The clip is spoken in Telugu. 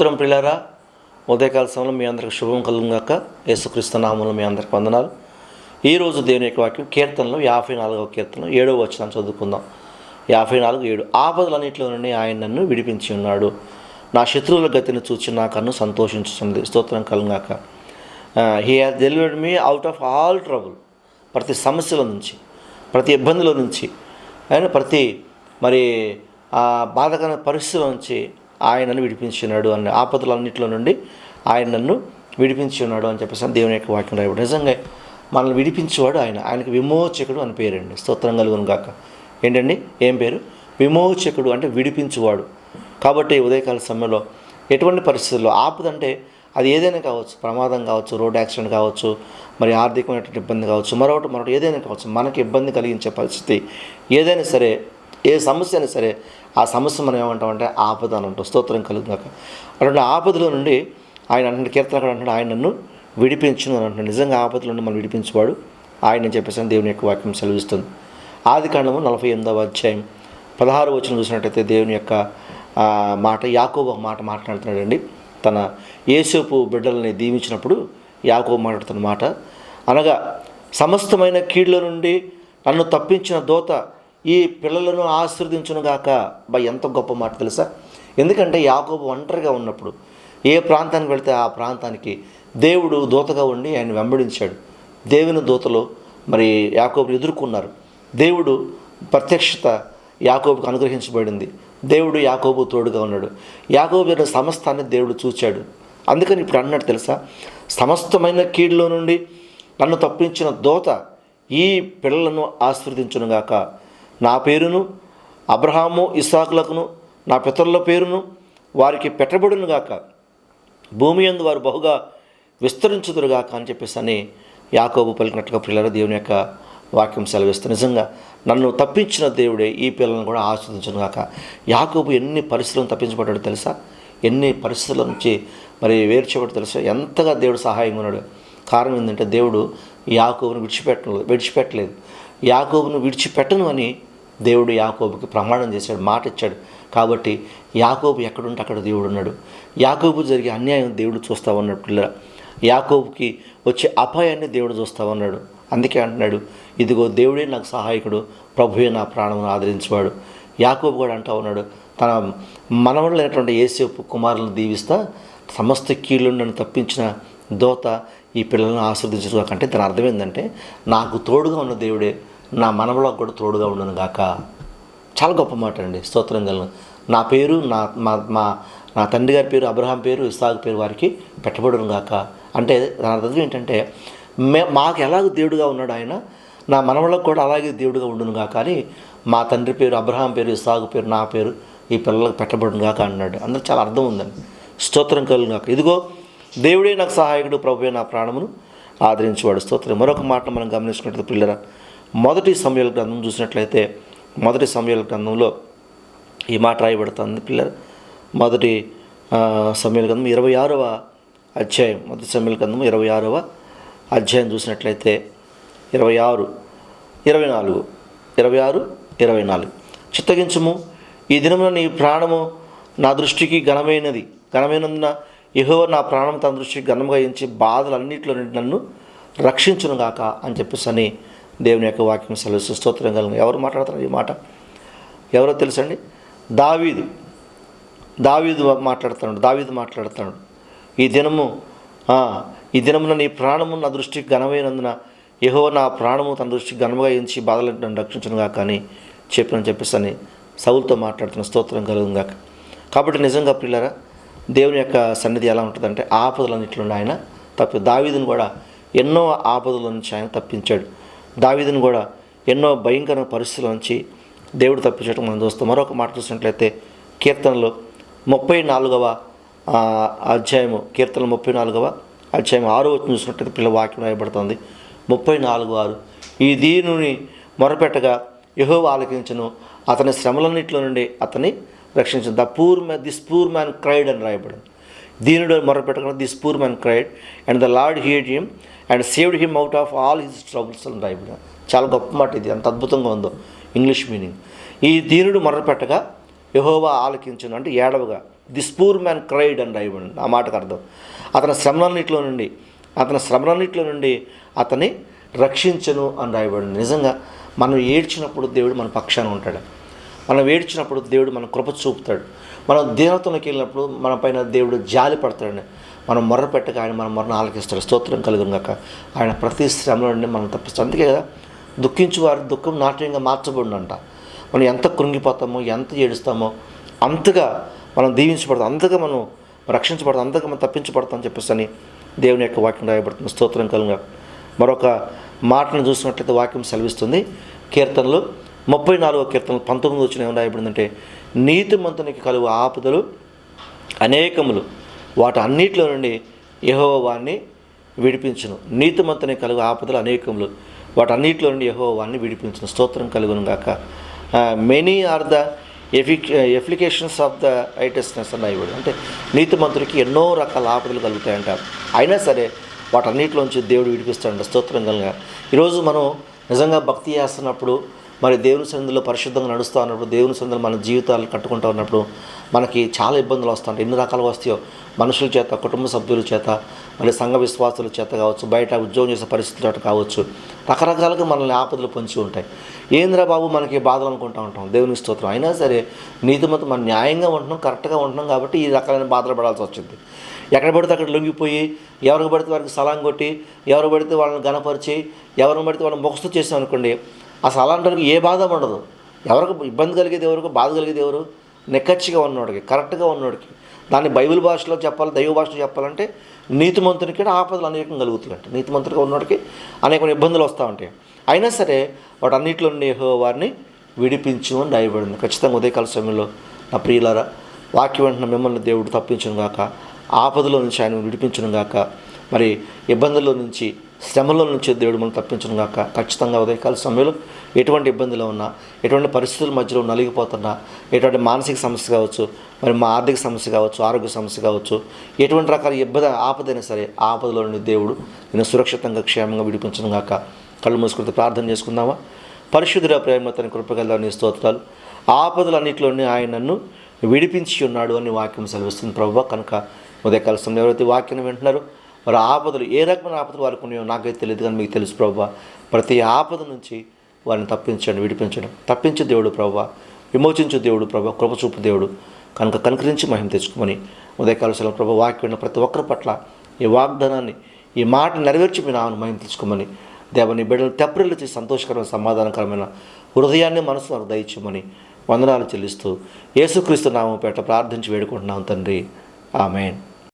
ఉత్తరం పిల్లరా ఉదయకాల సమయంలో మీ అందరికి శుభం కలుగుగాక యేసుక్రీస్తు నామంలో మీ అందరికి వందనాలు. ఈరోజు దేవుని యొక్క వాక్యం కీర్తనలో యాభై నాలుగవ కీర్తనం ఏడవ వచ్చిన చదువుకుందాం. యాభై నాలుగు ఏడు. ఆపదలన్నింటిలో నుండి ఆయన నన్ను విడిపించి ఉన్నాడు. నా శత్రువుల గతిని చూచి నా కన్ను సంతోషించుతుంది స్తోత్రం కలుగాక he has delivered me out of all trouble ప్రతి సమస్యల నుంచి ప్రతి ఇబ్బందుల నుంచి ఆయన ప్రతి మరి ఆ బాధకరమైన పరిస్థితుల నుంచి ఆయన నన్ను విడిపించున్నాడు అన్న ఆపదలన్నింటిలో నుండి ఆయన నన్ను విడిపించి ఉన్నాడు అని చెప్పేసి దేవుని యొక్క వాక్యం రాయబడి నిజంగా మనల్ని విడిపించేవాడు ఆయన. ఆయనకి విమోచకుడు అని పేరండి. స్తోత్రం కలుగును గాక. ఏంటండి? ఏం పేరు? విమోచకుడు అంటే విడిపించువాడు. కాబట్టి ఉదయకాల సమయంలో ఎటువంటి పరిస్థితుల్లో ఆపద అంటే అది ఏదైనా కావచ్చు ప్రమాదం కావచ్చు రోడ్ యాక్సిడెంట్ కావచ్చు మరి ఆర్థికమైనటువంటి ఇబ్బంది కావచ్చు మరొకటి మరొకటి ఏదైనా కావచ్చు మనకి ఇబ్బంది కలిగించే పరిస్థితి ఏదైనా సరే ఏ సమస్య అయినా సరే ఆ సమస్య మనం ఏమంటామంటే ఆపద అని అంటాం. స్తోత్రం కలుగుగాక అటువంటి ఆపదలో నుండి ఆయన అంటే కీర్తన అంటాడు ఆయన నన్ను విడిపించును అని అంటున్నాడు. నిజంగా ఆపదల నుండి మనం విడిపించేవాడు ఆయన చెప్పేసి దేవుని యొక్క వాక్యం సెలవిస్తుంది. ఆది కాండము నలభై ఎనిమిదవ అధ్యాయం. పదహారు వచ్చిన చూసినట్టయితే దేవుని యొక్క మాట యాకోబు ఒక మాట మాట్లాడుతున్నాడండి. తన ఏసేపు బిడ్డలని దీవించినప్పుడు యాకోబు మాట్లాడుతున్న మాట అనగా సమస్తమైన కీళ్ళ నుండి నన్ను తప్పించిన దోత ఈ పిల్లలను ఆశీర్వదించునుగాక. బా ఎంత గొప్ప మాట తెలుసా? ఎందుకంటే యాకోబు ఒంటరిగా ఉన్నప్పుడు ఏ ప్రాంతానికి వెళితే ఆ ప్రాంతానికి దేవుడు దూతగా ఉండి ఆయన వెంబడించాడు. దేవుని దూతలు మరి యాకోబుని ఎదుర్కొన్నారు. దేవుడు ప్రత్యక్షత యాకోబుకు అనుగ్రహించబడింది. దేవుడు యాకోబు తోడుగా ఉన్నాడు. యాకోబు యొక్క సమస్తాన్ని దేవుడు చూచాడు. అందుకని ఇప్పుడు అన్నట్టు తెలుసా? సమస్తమైన కీడులో నుండి నన్ను తప్పించిన దోత ఈ పిల్లలను ఆశీర్వదించునుగాక. నా పేరును అబ్రహాము ఇస్సాకులకును నా పితరుల పేరును వారికి పెట్టబడునుగాక భూమి యందు వారు బహుగా విస్తరించుదురుగాక అని చెప్పేసి అని యాకోబు పలికినట్టుగా పిల్లల దేవుని యొక్క వాక్యం సెలవిస్తుంది. నిజంగా నన్ను తప్పించిన దేవుడే ఈ పిల్లలను కూడా ఆస్వాదించునుగాక యాకోబు ఎన్ని పరిస్థితులను తప్పించబడ్డాడు తెలుసా? ఎన్ని పరిస్థితుల నుంచి మరి వేర్చబడి తెలుసా? ఎంతగా దేవుడు సహాయంగా ఉన్నాడు. కారణం ఏంటంటే దేవుడు యాకోబును విడిచిపెట్టలేదు విడిచిపెట్టలేదు. యాకోబును విడిచిపెట్టను అని దేవుడు యాకోబుకి ప్రమాణం చేశాడు మాట ఇచ్చాడు కాబట్టి యాకోబు ఎక్కడుంటే అక్కడ దేవుడు ఉన్నాడు. యాకోబు జరిగే అన్యాయం దేవుడు చూస్తా ఉన్నాడు పిల్లల యాకోబుకి వచ్చే అపాయాన్ని దేవుడు చూస్తా ఉన్నాడు. అందుకే అంటున్నాడు ఇదిగో దేవుడే నాకు సహాయకుడు ప్రభువే నా ప్రాణమును ఆదరించేవాడు. యాకోబు కూడా అంటా ఉన్నాడు తన మనవడైనటువంటి ఏసేపు కుమారులను దీవిస్తా సమస్త కీళ్ళు నన్ను తప్పించిన దోత ఈ పిల్లలను ఆస్వాదించడం అంటే దాని అర్థం ఏంటంటే నాకు తోడుగా ఉన్న దేవుడే నా మనవలకు కూడా తోడుగా ఉండను గాక. చాలా గొప్ప మాట అండి స్తోత్రం గలను నా పేరు నా మా మా నా తండ్రి గారి పేరు అబ్రహాం పేరు ఇసాకు పేరు వారికి పెట్టబడును గాక. అంటే దాని అర్థం ఏంటంటే మే మాకు ఎలాగ దేవుడుగా ఉన్నాడు ఆయన నా మనవళ్ళకు కూడా అలాగే దేవుడుగా ఉండును గాక అని మా తండ్రి పేరు అబ్రహాం పేరు ఇసాకు పేరు నా పేరు ఈ పిల్లలకు పెట్టబడును గాక అన్నాడు. అందులో చాలా అర్థం ఉందండి. స్తోత్రం కలుగు గాక. ఇదిగో దేవుడే నాకు సహాయకుడు ప్రభువే నా ప్రాణమును ఆదరించేవాడు. స్తోత్రం. మరొక మాట మనం గమనించుకున్నట్లయితే పిల్లరా మొదటి సమయాల గ్రంథం చూసినట్లయితే మొదటి సమయాల గ్రంథంలో ఈ మాట రాయబడుతుంది పిల్లలు. మొదటి సమయాల గ్రంథం ఇరవై ఆరవ అధ్యాయం. మొదటి సమయాల గ్రంథం ఇరవై ఆరవ అధ్యాయం చూసినట్లయితే ఇరవై ఆరు ఇరవై నాలుగు ఇరవై ఆరు ఇరవై నాలుగు చిత్తగించుము ఈ దినమున నీ ప్రాణము నా దృష్టికి ఘనమైనది. ఘనమైనందున యెహోవ నా ప్రాణం తన దృష్టికి ఘనంగా ఎంచి బాధలన్నింటిలో నుండి నన్ను రక్షించునుగాక అని చెప్పేసి అని దేవుని యొక్క వాక్యం సెలవు స్తోత్రం కలిగిన. ఎవరు మాట్లాడతారు ఈ మాట? ఎవరో తెలుసండి? దావీదు. దావీదు మాట్లాడుతున్నాడు దావీదు మాట్లాడుతున్నాడు. ఈ దినము ఈ దినమున నీ ప్రాణము నా దృష్టికి ఘనమైనందున యహో నా ప్రాణము తన దృష్టికి ఘనముగా ఎంచి బాధలను నన్ను రక్షించనుగా కానీ చెప్పిన చెప్పేసి అని మాట్లాడుతున్న స్తోత్రం కలుగుగాక కాబట్టి నిజంగా పిల్లరా దేవుని యొక్క సన్నిధి ఎలా ఉంటుందంటే ఆపదలన్నింటిలో ఆయన తప్పి. దావీదుని కూడా ఎన్నో ఆపదల నుంచి ఆయన తప్పించాడు. దావిదిని కూడా ఎన్నో భయంకర పరిస్థితుల నుంచి దేవుడు తప్పించడం మనం చూస్తాం. మరొక మాట చూసినట్లయితే కీర్తనలు ముప్పై నాలుగవ అధ్యాయము కీర్తనలు ముప్పై నాలుగవ అధ్యాయం ఆరు వచ్చి చూసినట్లయితే పిల్ల వాక్యం రాయబడుతుంది. ముప్పై నాలుగు ఆరు. ఈ దీనుని మొరపెట్టగా యహో ఆలకించను. అతని శ్రమలన్నింటిలో నుండి అతని రక్షించను. The poor man this poor man cried అని రాయబడింది. దీనుడు మొరపెట్టకుండా this poor man cried and the Lord heard him and saved him out of all his troubles అని రాయబడింది చాలా గొప్ప మాట ఇది. అంత అద్భుతంగా ఉందో. ఇంగ్లీష్ మీనింగ్ ఈ దీనుడు మొరపెట్టగా యహోవా ఆలకించను అంటే ఏడవగా this poor man cried and రాయబడి ఆ మాటకు అర్థం. అతని శ్రమలన్నింటిలో నుండి అతని శ్రమలన్నింటిలో నుండి అతన్ని రక్షించను అని రాయబడింది నిజంగా మనం ఏడ్చినప్పుడు దేవుడు మన పక్షాన ఉంటాడు. మనం ఏడ్చినప్పుడు దేవుడు మన కృప చూపుతాడు. మనం దేవతలకు వెళ్ళినప్పుడు మన పైన దేవుడు జాలి పడతాడని మనం మొర్ర పెట్టక ఆయన మన మొరను ఆలకిస్తాడు. స్తోత్రం కలుగుగాక ఆయన ప్రతి శ్రమలో నుండి మనం తప్పిస్తాం అందుకే కదా దుఃఖించేవారు దుఃఖం నాట్యంగా మార్చబడినంట. మనం ఎంత కృంగిపోతామో ఎంత ఏడుస్తామో అంతగా మనం దీవించబడతాం అంతగా మనం రక్షించబడతాం అంతగా మనం తప్పించబడతాం అని చెప్పేసి అని దేవుని యొక్క వాక్యం రాయబడుతుంది. స్తోత్రం కలుగా మరొక మాటను చూసినట్లయితే వాక్యం సెలవిస్తుంది. కీర్తనలు ముప్పై నాలుగో కీర్తనలు పంతొమ్మిది వచ్చిన ఏమైనా రాయబడిందంటే నీతిమంతునికి కలుగు ఆపదలు అనేకములు. వాటి అన్నిటిలో నుండి యెహోవా వారిని విడిపించును. నీతిమంతుని కలుగు ఆపదలు అనేకములు. వాటి అన్నిటిలో నుండి యెహోవా వారిని విడిపించును. స్తోత్రం కలుగును గాక. మెనీ ఆర్ ద ఎఫిక్ ఎఫ్లికేషన్స్ ఆఫ్ ద ఐటెస్నెస్ అని ఇవ్వడు అంటే నీతిమంతుడికి ఎన్నో రకాల ఆపదలు కలుగుతాయంటారు అయినా సరే వాటన్నిటిలోంచి దేవుడు విడిపిస్తాడంట. స్తోత్రం కలుగా ఈరోజు మనం నిజంగా భక్తి చేస్తున్నప్పుడు మరి దేవుని సన్నిధిలో పరిశుద్ధంగా నడుస్తూ ఉన్నప్పుడు దేవుని సన్నిధిలో మన జీవితాలు కట్టుకుంటూ ఉన్నప్పుడు మనకి చాలా ఇబ్బందులు వస్తుంటాయి. ఎన్ని రకాలుగా వస్తాయో? మనుషుల చేత కుటుంబ సభ్యుల చేత మరి సంఘ విశ్వాసుల చేత కావచ్చు బయట ఉద్యోగం చేసే పరిస్థితుల అటు కావచ్చు. రకరకాలుగా మనల్ని ఆపదలు పొంచి ఉంటాయి. ఏంద్రా బాబు మనకి బాధలు అనుకుంటూ ఉంటాం? దేవుని స్తోత్రం. అయినా సరే నీతిమంతం మనం న్యాయంగా ఉంటున్నాం కరెక్ట్గా ఉంటున్నాం కాబట్టి ఈ రకాలైన బాధలు పడాల్సి వచ్చింది. ఎక్కడ పడితే అక్కడ లొంగిపోయి ఎవరికి పడితే వారికి సలాం కొట్టి ఎవరు పడితే వాళ్ళని గనపరిచి ఎవరిని పడితే వాళ్ళని మొక్కుస్తూ చేసాం అనుకోండి అసలు అలాంటి ఏ బాధ ఉండదు ఎవరికి ఇబ్బంది కలిగేది ఎవరికి బాధ కలిగేది ఎవరు? నెక్కచ్చిగా ఉన్నోడికి కరెక్ట్గా ఉన్నోడికి. దాన్ని బైబిల్ భాషలో చెప్పాలి దైవ భాషలో చెప్పాలంటే నీతిమంతునికి కూడా ఆపదలు అనేకం కలుగుతుందంట నీతిమంతుడిగా ఉన్నోడికి అనేక ఇబ్బందులు వస్తూ ఉంటాయి. అయినా సరే వాటి అన్నింటిలో వారిని విడిపించు అని రాయబడింది. ఖచ్చితంగా ఉదయకాల సమయంలో నా ప్రియులారా వాక్యం వెంటనే మిమ్మల్ని దేవుడు తప్పించును గాక ఆపదలో నుంచి ఆయన విడిపించును గాక మరి ఇబ్బందుల్లో నుంచి శ్రమలో నుంచి దేవుడు మనం తప్పించడం కాక ఖచ్చితంగా ఉదయకాల సమయంలో ఎటువంటి ఇబ్బందులు ఉన్నా ఎటువంటి పరిస్థితుల మధ్యలో నలిగిపోతున్నా ఎటువంటి మానసిక సమస్య కావచ్చు మరి మా ఆర్థిక సమస్య కావచ్చు ఆరోగ్య సమస్య కావచ్చు ఎటువంటి రకాల ఇబ్బంది ఆపదైనా సరే ఆపదలో నుండి దేవుడు నేను సురక్షితంగా క్షేమంగా విడిపించను కాక కళ్ళు మూసుకుంటే ప్రార్థన చేసుకుందామా? పరిశుద్ధుల ప్రేమ తన కృపగల స్తోత్రాలు. ఆపదలన్నింటిలోనే ఆయన నన్ను విడిపించి ఉన్నాడు అని వాక్యం సెలవిస్తుంది. ప్రభు కనుక ఉదయకాల సమయంలో ఎవరైతే వాక్యం వింటున్నారో వారి ఆపదలు ఏ రకమైన ఆపదలు వారికి ఉన్నాయో నాకైతే తెలియదు కానీ మీకు తెలుసు ప్రభు. ప్రతి ఆపద నుంచి వారిని తప్పించండి విడిపించడం. తప్పించే దేవుడు ప్రభు విమోచించే దేవుడు ప్రభు కృపచూపు దేవుడు. కనుక కనుకరించి మహిమ తెచ్చుకోమని ఉదయకాల సెలవు ప్రభు వాక్యం ప్రతి ఒక్కరి పట్ల ఈ వాగ్దానాన్ని ఈ మాట నెరవేర్చి మీ నామను మహిమ తెచ్చుకోమని దేవని బిడ్డలు తెప్పరిల్లు చేసి సంతోషకరమైన సమాధానకరమైన హృదయాన్ని మనసు నాకు దయచేయమని వందనాలు చెల్లిస్తూ యేసుక్రీస్తు నామం పేట ప్రార్థించి వేడుకుంటున్నాం తండ్రి. ఆమెన్.